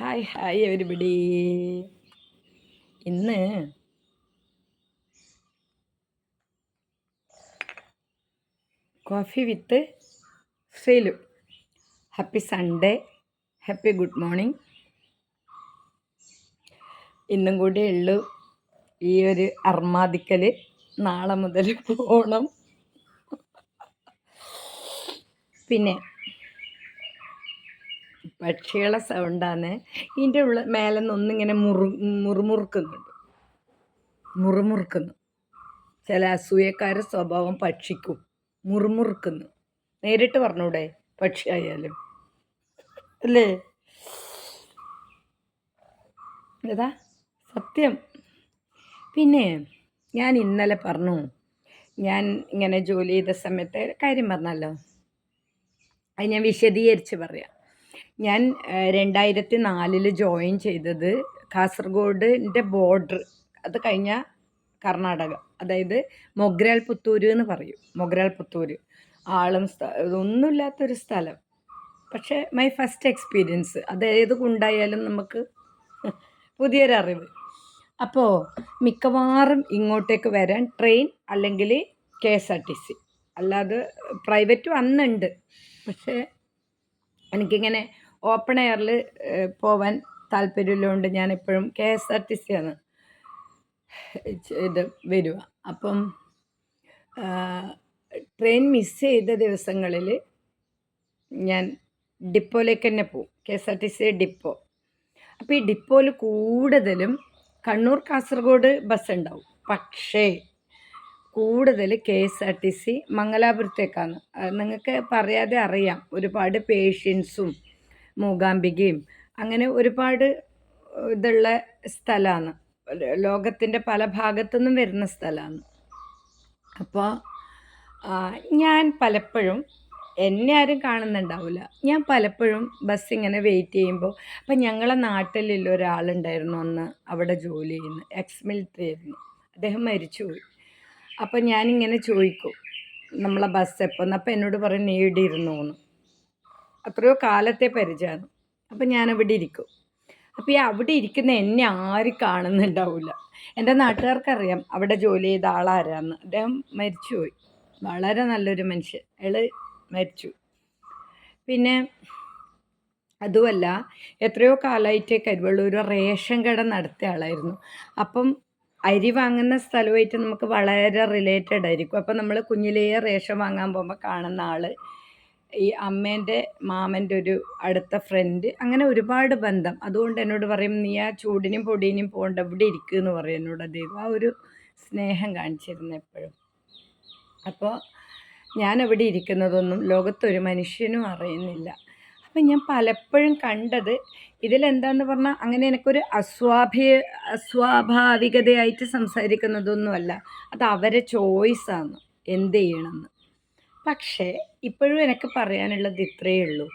Hi hi everybody ഇന്ന് coffee with Sreelu happy Sunday happy good morning ഇന്നും കൂടി ഉള്ളു. ഈ ഒരു അർമാദിക്കൽ നാളെ മുതൽ പോകണം പിന്നെ പക്ഷികളെ സൗണ്ടാണ്. ഇതിന്റെ ഉള്ള മേലെ നിന്ന് ഒന്നിങ്ങനെ മുറു മുറുമുറുക്കുന്നുണ്ട്. മുറുമുറുക്കുന്നു. ചില അസൂയക്കാരുടെ സ്വഭാവം പക്ഷിക്കും മുറുമുറുക്കുന്നു. നേരിട്ട് പറഞ്ഞൂടെ പക്ഷി ആയാലും അല്ലേ? ഏതാ സത്യം. പിന്നെ ഞാൻ ഇന്നലെ പറഞ്ഞു ഞാൻ ഇങ്ങനെ ജോലി ചെയ്ത സമയത്തെ കാര്യം പറഞ്ഞല്ലോ. അത് ഞാൻ വിശദീകരിച്ച് പറയാം. ഞാൻ രണ്ടായിരത്തി നാലിൽ ജോയിൻ ചെയ്തത് കാസർഗോഡിന്റെ ബോർഡർ അത് കഴിഞ്ഞ കർണാടക അതായത് മൊഗ്രാൽ പുത്തൂര് എന്ന് പറയും മൊഗ്രാൽ പുത്തൂര്. ആളും ഒന്നുമില്ലാത്തൊരു സ്ഥലം. പക്ഷേ മൈ ഫസ്റ്റ് എക്സ്പീരിയൻസ് അത് ഏത് കൊണ്ടായാലും നമുക്ക് പുതിയൊരറിവ്. അപ്പോൾ മിക്കവാറും ഇങ്ങോട്ടേക്ക് വരാൻ ട്രെയിൻ അല്ലെങ്കിൽ K S R T C. അല്ലാതെ പ്രൈവറ്റ് വന്നുണ്ട്. പക്ഷേ എനിക്കിങ്ങനെ ഓപ്പൺ എയറിൽ പോവാൻ താല്പര്യമുള്ളതുകൊണ്ട് ഞാൻ എപ്പോഴും K S R T C ആണ് ഇത് വരിക. അപ്പം ട്രെയിൻ മിസ് ചെയ്ത ദിവസങ്ങളിൽ ഞാൻ ഡിപ്പോയിലേക്ക് തന്നെ പോവും. K S R T C depot. അപ്പോൾ ഈ ഡിപ്പോയിൽ കൂടുതലും കണ്ണൂർ കാസർഗോഡ് ബസ് ഉണ്ടാവും പക്ഷേ കൂടുതൽ K S R T C മംഗലാപുരത്തേക്കാണ്. നിങ്ങൾക്ക് പറയാതെ അറിയാം. ഒരുപാട് പേഷ്യൻസും മൂകാംബികയും അങ്ങനെ ഒരുപാട് ഇതുള്ള സ്ഥലമാണ് ലോകത്തിന്റെ പല ഭാഗത്തുനിന്നും വരുന്ന സ്ഥലമാണ് അപ്പോൾ ഞാൻ പലപ്പോഴും എന്നെ ആരും കാണുന്നുണ്ടാവില്ല ഞാൻ പലപ്പോഴും ബസ് ഇങ്ങനെ വെയിറ്റ് ചെയ്യുമ്പോൾ അപ്പം ഞങ്ങളെ നാട്ടിലുള്ള ഒരാളുണ്ടായിരുന്നു അന്ന് അവിടെ ജോലി ചെയ്യുന്നു. എക്സ് മിലിറ്ററി ആയിരുന്നു. അദ്ദേഹം മരിച്ചുപോയി. അപ്പം ഞാനിങ്ങനെ ചോദിക്കും നമ്മളെ ബസ് എപ്പോൾ അപ്പം എന്നോട് പറയും നേടിയിരുന്നു എന്ന് അത്രയോ കാലത്തെ പരിചയമാണ് അപ്പം ഞാനവിടെ ഇരിക്കും. അപ്പോൾ ഈ അവിടെ ഇരിക്കുന്ന എന്നെ ആരും കാണുന്നുണ്ടാവില്ല എന്റെ നാട്ടുകാർക്കറിയാം അവിടെ ജോലി ചെയ്ത ആളാരാന്ന്. അദ്ദേഹം മരിച്ചുപോയി. വളരെ നല്ലൊരു മനുഷ്യൻ. അയാൾ മരിച്ചു. പിന്നെ അതുമല്ല എത്രയോ കാലമായിട്ട് കരുവള്ളൂർ റേഷൻ കട നടത്തിയ ആളായിരുന്നു. അപ്പം അരി വാങ്ങുന്ന സ്ഥലമായിട്ട് നമുക്ക് വളരെ റിലേറ്റഡ് ആയിരിക്കും. അപ്പം നമ്മൾ കുഞ്ഞിലേ റേഷൻ വാങ്ങാൻ പോകുമ്പോൾ കാണുന്ന ആൾ ഈ അമ്മേന്റെ മാമന്റെ ഒരു അടുത്ത ഫ്രണ്ട് അങ്ങനെ ഒരുപാട് ബന്ധം. അതുകൊണ്ട് എന്നോട് പറയും നീ ആ ചൂടിനും പൊടിയിനും പോകണ്ട ഇവിടെ ഇരിക്കുക എന്ന് പറയും എന്നോട് അദ്ദേഹം. ആ ഒരു സ്നേഹം കാണിച്ചിരുന്നു എപ്പോഴും. അപ്പോൾ ഞാൻ അവിടെ ഇരിക്കുന്നതൊന്നും ലോകത്തൊരു മനുഷ്യനും അറിയുന്നില്ല. അപ്പം ഞാൻ പലപ്പോഴും കണ്ടത് ഇതിലെന്താന്ന് പറഞ്ഞാൽ അങ്ങനെ എനിക്കൊരു അസ്വാഭി അസ്വാഭാവികതയായിട്ട് സംസാരിക്കുന്നതൊന്നുമല്ല. അത് അവരെ ചോയ്സാണ്. എന്ത് ചെയ്യണമെന്ന്. പക്ഷേ ഇപ്പോഴും എനിക്ക് പറയാനുള്ളത് ഇത്രയേ ഉള്ളൂ.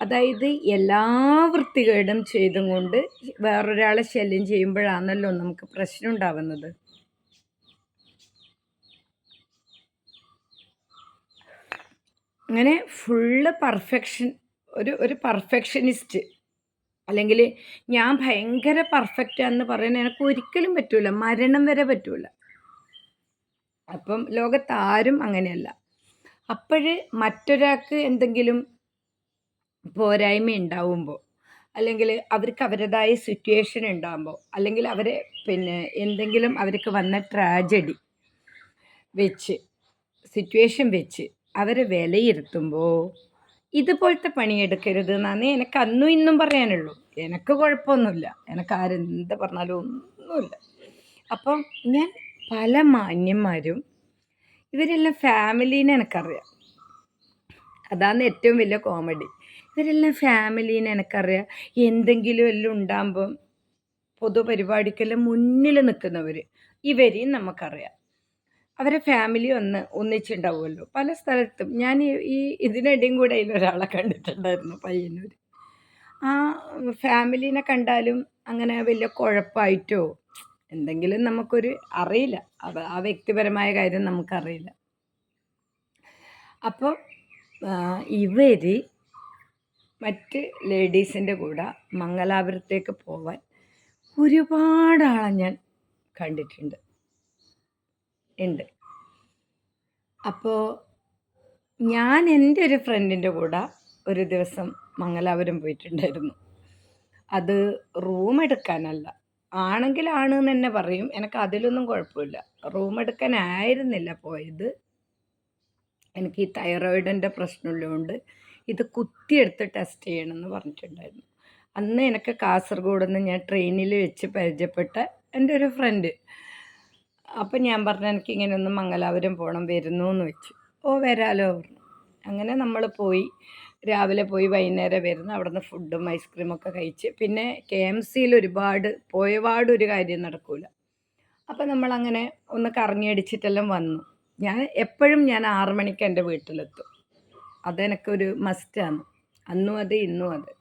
അതായത് എല്ലാ വൃത്തികേടും ചെയ്തും കൊണ്ട് വേറൊരാളെ ശല്യം ചെയ്യുമ്പോഴാണല്ലോ നമുക്ക് പ്രശ്നം ഉണ്ടാവുന്നത്. അങ്ങനെ ഫുള്ള് പെർഫെക്ഷൻ ഒരു ഒരു പെർഫെക്ഷനിസ്റ്റ് അല്ലെങ്കിൽ ഞാൻ ഭയങ്കര പെർഫെക്റ്റ് എന്ന് പറയുന്നത് എനിക്ക് ഒരിക്കലും പറ്റൂല. മരണം വരെ പറ്റൂല. അപ്പം ലോകത്താരും അങ്ങനെയല്ല. അപ്പോഴ് മറ്റൊരാൾക്ക് എന്തെങ്കിലും പോരായ്മ ഉണ്ടാവുമ്പോൾ അല്ലെങ്കിൽ അവർക്ക് അവരുടേതായ സിറ്റുവേഷൻ ഉണ്ടാകുമ്പോൾ അല്ലെങ്കിൽ അവരെ പിന്നെ എന്തെങ്കിലും അവർക്ക് വന്ന ട്രാജഡി വെച്ച് സിറ്റുവേഷൻ വെച്ച് അവരെ വിലയിരുത്തുമ്പോൾ ഇതുപോലത്തെ പണിയെടുക്കരുത് എന്നാണ് എനിക്ക് അന്നും ഇന്നും പറയാനുള്ളൂ. എനിക്ക് കുഴപ്പമൊന്നുമില്ല. എനിക്ക് ആരെന്ത് പറഞ്ഞാലും ഒന്നുമില്ല. അപ്പം ഞാൻ പല മാന്യന്മാരും ഇവരെല്ലാം ഫാമിലീനെ എനിക്കറിയാം. അതാണ് ഏറ്റവും വലിയ കോമഡി. ഇവരെല്ലാം ഫാമിലീനെ എനിക്കറിയാം. എന്തെങ്കിലും എല്ലാം ഉണ്ടാകുമ്പം പൊതുപരിപാടിക്കെല്ലാം മുന്നിൽ നിൽക്കുന്നവർ ഇവരെയും നമുക്കറിയാം. അവരെ ഫാമിലി ഒന്ന് ഒന്നിച്ചുണ്ടാവുമല്ലോ. പല സ്ഥലത്തും ഞാൻ ഈ ഇതിനിടയും കൂടെ ഒരാളെ കണ്ടിട്ടുണ്ടായിരുന്നു പയ്യന്നൂർ ആ ഫാമിലിനെ കണ്ടാലും അങ്ങനെ വലിയ കുഴപ്പമായിട്ടോ എന്തെങ്കിലും നമുക്കൊരു അറിയില്ല. ആ വ്യക്തിപരമായ കാര്യം നമുക്കറിയില്ല. അപ്പോൾ ഇവർ മറ്റ് ലേഡീസിന്റെ കൂടെ മംഗലാപുരത്തേക്ക് പോവാൻ ഒരുപാട് ആളെ ഞാൻ കണ്ടിട്ടുണ്ട്. ഉണ്ട്. അപ്പോൾ ഞാൻ എന്റെ ഒരു ഫ്രണ്ടിന്റെ കൂടെ ഒരു ദിവസം മംഗലാപുരം പോയിട്ടുണ്ടായിരുന്നു. അത് റൂം എടുക്കാനല്ല. ആണെങ്കിലാണ് എന്ന് തന്നെ പറയും. എനിക്ക് അതിലൊന്നും കുഴപ്പമില്ല. റൂം എടുക്കാനായിരുന്നില്ല പോയത്. എനിക്ക് ഈ തൈറോയിഡിന്റെ പ്രശ്നമുള്ളതുകൊണ്ട് ഇത് കുത്തിയെടുത്ത് ടെസ്റ്റ് ചെയ്യണമെന്ന് പറഞ്ഞിട്ടുണ്ടായിരുന്നു. അന്ന് എനിക്ക് കാസർഗോഡ് നിന്ന് ഞാൻ ട്രെയിനിൽ വെച്ച് പരിചയപ്പെട്ട എന്റെ ഒരു ഫ്രണ്ട്. അപ്പം ഞാൻ പറഞ്ഞു എനിക്ക് ഇങ്ങനെ ഒന്ന് മംഗലാപുരം പോകണം വരുന്നു എന്ന് വെച്ചു. ഓ വരാലോ. പറഞ്ഞു അങ്ങനെ നമ്മൾ പോയി. രാവിലെ പോയി വൈകുന്നേരം വരുന്നു. അവിടുന്ന് ഫുഡും ഐസ്ക്രീമൊക്കെ കഴിച്ച്. പിന്നെ കെ എം സിയിൽ ഒരുപാട് പോയപാട് ഒരു കാര്യം നടക്കൂല. അപ്പം നമ്മളങ്ങനെ ഒന്ന് കറങ്ങിയടിച്ചിട്ടെല്ലാം വന്നു. ഞാൻ എപ്പോഴും ഞാൻ ആറ് മണിക്ക് എന്റെ വീട്ടിലെത്തും. അതെനിക്കൊരു മസ്റ്റാണ് അന്നും അത് ഇന്നും അത്.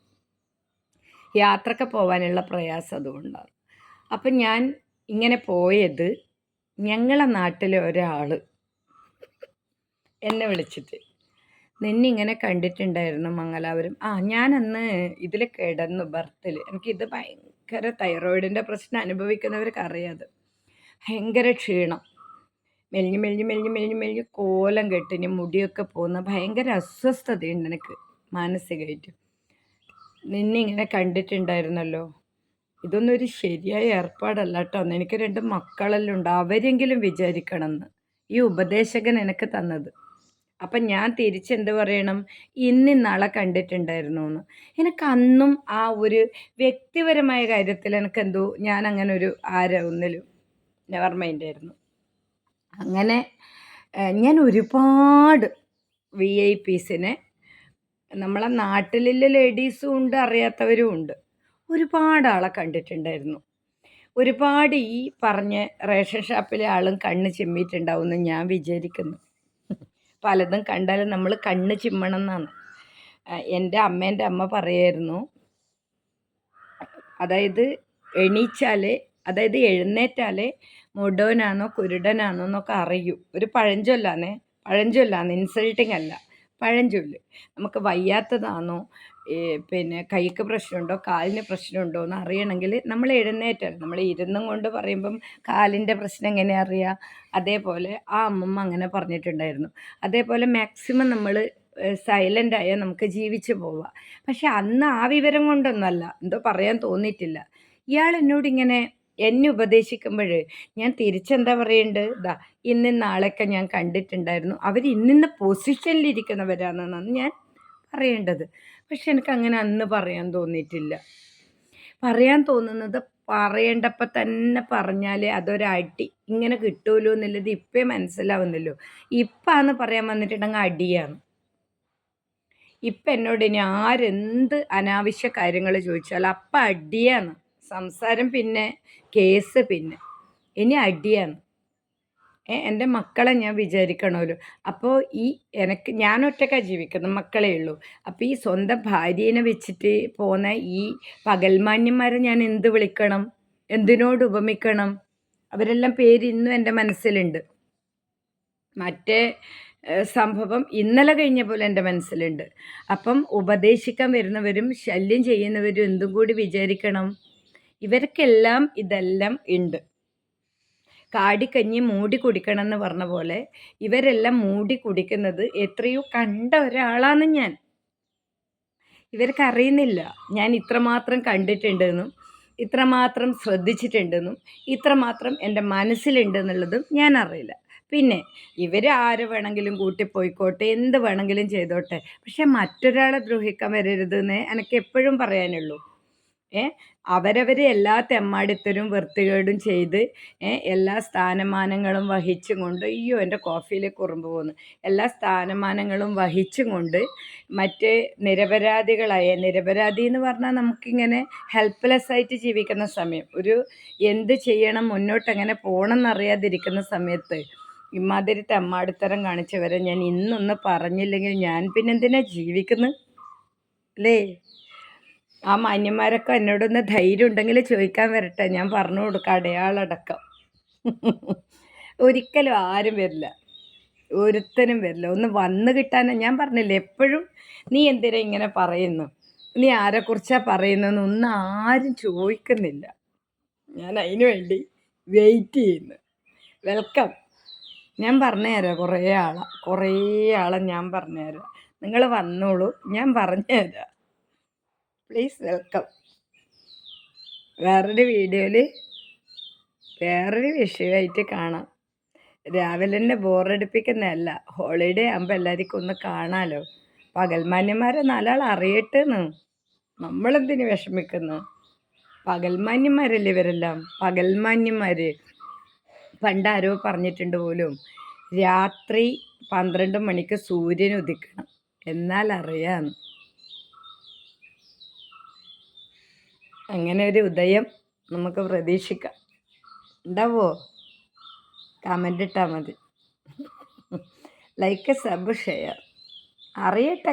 യാത്രയ്ക്ക് പോകാനുള്ള പ്രയാസം അതുകൊണ്ടാണ്. അപ്പം ഞാൻ ഇങ്ങനെ പോയത് ഞങ്ങളെ നാട്ടിലെ ഒരാൾ എന്നെ വിളിച്ചിട്ട് നിന്നിങ്ങനെ കണ്ടിട്ടുണ്ടായിരുന്നു മംഗലാപുരം. ആ ഞാനന്ന് ഇതിൽ കിടന്നു ബർത്തിൽ എനിക്കിത് ഭയങ്കര തൈറോയിഡിന്റെ പ്രശ്നം അനുഭവിക്കുന്നവർക്ക് അറിയാതെ ഭയങ്കര ക്ഷീണം. മെലിഞ്ഞ് മെലിഞ്ഞ് മെലിഞ്ഞ് മെലിഞ്ഞ് മെലിഞ്ഞ് കോലം കെട്ടിന് മുടിയൊക്കെ പോകുന്ന ഭയങ്കര അസ്വസ്ഥതയുണ്ട് എനിക്ക് മാനസികമായിട്ട് നിന്നിങ്ങനെ കണ്ടിട്ടുണ്ടായിരുന്നല്ലോ ഇതൊന്നും ഒരു ശരിയായ ഏർപ്പാടല്ല കേട്ടോ എനിക്ക് രണ്ട് മക്കളെല്ലാം ഉണ്ട്. അവരെങ്കിലും വിചാരിക്കണമെന്ന്. ഈ ഉപദേശകൻ എനിക്ക് തന്നത്. അപ്പം ഞാൻ തിരിച്ചെന്ത് പറയണം? ഇന്ന് നാളെ കണ്ടിട്ടുണ്ടായിരുന്നു എന്ന് എനിക്ക് അന്നും ആ ഒരു വ്യക്തിപരമായ കാര്യത്തിൽ എനിക്ക് എന്തോ ഞാൻ അങ്ങനെ ഒരു ആര ഒന്നിലും നെവർ മൈൻഡ് ആയിരുന്നു. അങ്ങനെ ഞാൻ ഒരുപാട് വി ഐ പീസിനെ നമ്മളെ നാട്ടിലുള്ള ലേഡീസും ഉണ്ട് അറിയാത്തവരും ഉണ്ട്. ഒരുപാട് ആളെ കണ്ടിട്ടുണ്ടായിരുന്നു. ഒരുപാട് ഈ പറഞ്ഞ റേഷൻ ഷോപ്പിലെ ആളും കണ്ണ് ചിമ്മിയിട്ടുണ്ടാവും എന്ന് ഞാൻ വിചാരിക്കുന്നു. പലതും കണ്ടാലും നമ്മൾ കണ്ണ് ചിമ്മണം എന്നാണ്. എന്റെ അമ്മേന്റെ അമ്മ പറയായിരുന്നു അതായത് എണീച്ചാലേ അതായത് എഴുന്നേറ്റാലേ മുടോനാണോ കുരുടനാണോ എന്നൊക്കെ അറിയൂ. ഒരു പഴഞ്ചൊല്ലാന്നേ പഴഞ്ചൊല്ലാന്ന് ഇൻസൾട്ടിങ് അല്ല പഴഞ്ചൊല്ല്. നമുക്ക് വയ്യാത്തതാണോ പിന്നെ കൈക്ക് പ്രശ്നമുണ്ടോ കാലിന് പ്രശ്നമുണ്ടോ എന്ന് അറിയണമെങ്കിൽ നമ്മൾ എഴുന്നേറ്റാണ്. നമ്മൾ ഇരുന്നും കൊണ്ട് പറയുമ്പം കാലിന്റെ പ്രശ്നം എങ്ങനെ അറിയാം? അതേപോലെ ആ അമ്മമ്മ അങ്ങനെ പറഞ്ഞിട്ടുണ്ടായിരുന്നു. അതേപോലെ മാക്സിമം നമ്മൾ സൈലന്റ് ആയാൽ നമുക്ക് ജീവിച്ചു പോവാം. പക്ഷെ അന്ന് ആ വിവരം കൊണ്ടൊന്നല്ല. എന്തോ പറയാൻ തോന്നിയിട്ടില്ല. ഇയാൾ എന്നോട് ഇങ്ങനെ എന്നെ ഉപദേശിക്കുമ്പോൾ ഞാൻ തിരിച്ചെന്താ പറയേണ്ടത്? ഇതാ ഇന്നും നാളെയൊക്കെ ഞാൻ കണ്ടിട്ടുണ്ടായിരുന്നു. അവർ ഇന്നിന്ന പൊസിഷനിലിരിക്കുന്നവരാണെന്നാണ് ഞാൻ പറയേണ്ടത്. പക്ഷെ എനിക്ക് അങ്ങനെ അന്ന് പറയാൻ തോന്നിയിട്ടില്ല. പറയാൻ തോന്നുന്നത് പറയേണ്ടപ്പോൾ തന്നെ പറഞ്ഞാൽ അതൊരടി ഇങ്ങനെ കിട്ടുമല്ലോ എന്നുള്ളത് ഇപ്പേ മനസ്സിലാവുന്നല്ലോ. ഇപ്പാന്ന് പറയാൻ വന്നിട്ടുണ്ടെങ്കിൽ അടിയാണ്. ഇപ്പം എന്നോട് ഇനി ആരെന്ത് അനാവശ്യ കാര്യങ്ങൾ ചോദിച്ചാൽ അപ്പം അടിയാണ്. സംസാരം പിന്നെ കേസ് പിന്നെ. ഇനി അടിയാണ്. എന്റെ മക്കളെ ഞാൻ വിചാരിക്കണമല്ലോ അപ്പോൾ ഈ എനിക്ക് ഞാൻ ഒറ്റക്കാണ് ജീവിക്കുന്നത് മക്കളേ ഉള്ളൂ. അപ്പോൾ ഈ സ്വന്തം ഭാര്യേനെ വെച്ചിട്ട് പോകുന്ന ഈ പകൽമാന്യന്മാരെ ഞാൻ എന്ത് വിളിക്കണം? എന്തിനോട് ഉപമിക്കണം? അവരെല്ലാം പേര് ഇന്നും എന്റെ മനസ്സിലുണ്ട്. മറ്റേ സംഭവം ഇന്നലെ കഴിഞ്ഞ പോലെ എന്റെ മനസ്സിലുണ്ട്. അപ്പം ഉപദേശിക്കാൻ വരുന്നവരും ശല്യം ചെയ്യുന്നവരും എന്തും കൂടി വിചാരിക്കണം. ഇവർക്കെല്ലാം ഇതെല്ലാം ഉണ്ട്. കാടിക്കഞ്ഞി മൂടി കുടിക്കണം എന്ന് പറഞ്ഞ പോലെ ഇവരെല്ലാം മൂടി കുടിക്കുന്നത് എത്രയോ കണ്ട ഒരാളാണ് ഞാൻ. ഇവർക്ക് അറിയുന്നില്ല ഞാൻ ഇത്രമാത്രം കണ്ടിട്ടുണ്ടെന്നും ഇത്രമാത്രം ശ്രദ്ധിച്ചിട്ടുണ്ടെന്നും ഇത്രമാത്രം എന്റെ മനസ്സിലുണ്ട് എന്നുള്ളതും ഞാൻ അറിയില്ല. പിന്നെ ഇവർ ആര് വേണമെങ്കിലും കൂട്ടിപ്പോയിക്കോട്ടെ എന്ത് വേണമെങ്കിലും ചെയ്തോട്ടെ. പക്ഷെ മറ്റൊരാളെ ദ്രോഹിക്കാൻ വരരുതെന്ന് എനിക്ക് എപ്പോഴും പറയാനുള്ളൂ. അവരവരെ എല്ലാ തെമ്മാടിത്തരും വൃത്തികേടും ചെയ്ത് എല്ലാ സ്ഥാനമാനങ്ങളും വഹിച്ചും കൊണ്ട് അയ്യോ എന്റെ കോഫിയിലേക്ക് കുറുമ്പ് പോകുന്നു എല്ലാ സ്ഥാനമാനങ്ങളും വഹിച്ചും കൊണ്ട് മറ്റ് നിരപരാധികളായ നിരപരാധി എന്ന് പറഞ്ഞാൽ നമുക്കിങ്ങനെ ഹെൽപ്ലെസ് ആയിട്ട് ജീവിക്കുന്ന സമയം. ഒരു എന്ത് ചെയ്യണം മുന്നോട്ട് എങ്ങനെ പോകണം എന്നറിയാതിരിക്കുന്ന സമയത്ത് ഇമാതിരി തെമ്മാടിത്തരം കാണിച്ചവരെ ഞാൻ ഇന്നൊന്ന് പറഞ്ഞില്ലെങ്കിൽ ഞാൻ പിന്നെന്തിനാ ജീവിക്കുന്നത് അല്ലേ? ആ മാന്യന്മാരൊക്കെ എന്നോടൊന്ന് ധൈര്യം ഉണ്ടെങ്കിൽ ചോദിക്കാൻ വരട്ടെ. ഞാൻ പറഞ്ഞു കൊടുക്കാം അടയാളടക്കം. ഒരിക്കലും ആരും വരില്ല. ഒരുത്തനും വരില്ല. ഒന്ന് വന്നു കിട്ടാനാണ് ഞാൻ പറഞ്ഞില്ല എപ്പോഴും നീ എന്തിനാ ഇങ്ങനെ പറയുന്നു? നീ ആരെക്കുറിച്ചാണ് പറയുന്നതെന്ന് ഒന്നും ആരും ചോദിക്കുന്നില്ല. ഞാൻ അതിന് വേണ്ടി വെയിറ്റ് ചെയ്യുന്നു. വെൽക്കം ഞാൻ പറഞ്ഞുതരാം കുറേ ആളാണ് കുറേ ആളെ ഞാൻ പറഞ്ഞുതരാം. നിങ്ങൾ വന്നോളൂ. ഞാൻ പറഞ്ഞുതരാം. പ്ലീസ് വെൽക്കം വേറൊരു വീഡിയോയിൽ വേറൊരു വിഷയമായിട്ട് കാണാം. രാവിലെ തന്നെ ബോറടിപ്പിക്കുന്നതല്ല. ഹോളിഡേ ആകുമ്പോൾ എല്ലാവർക്കും ഒന്ന് കാണാമല്ലോ പകൽമാന്യന്മാരെ നാലാൾ അറിയട്ടെന്ന്. നമ്മളെന്തിനു വിഷമിക്കുന്നു? പകൽമാന്യന്മാരല്ലേ ഇവരെല്ലാം? പകൽമാന്യന്മാർ പണ്ടാരോ പറഞ്ഞിട്ടുണ്ട് പോലും രാത്രി പന്ത്രണ്ട് മണിക്ക് സൂര്യൻ ഉദിക്കണം. എന്നാൽ അറിയാന്ന് അങ്ങനെ ഒരു ഉദയം നമുക്ക് പ്രതീക്ഷിക്കാം. ഉണ്ടാവോ കമന്റ് ഇട്ടാൽ മതി. ലൈക്ക് സബ് ഷെയർ അറിയട്ടെ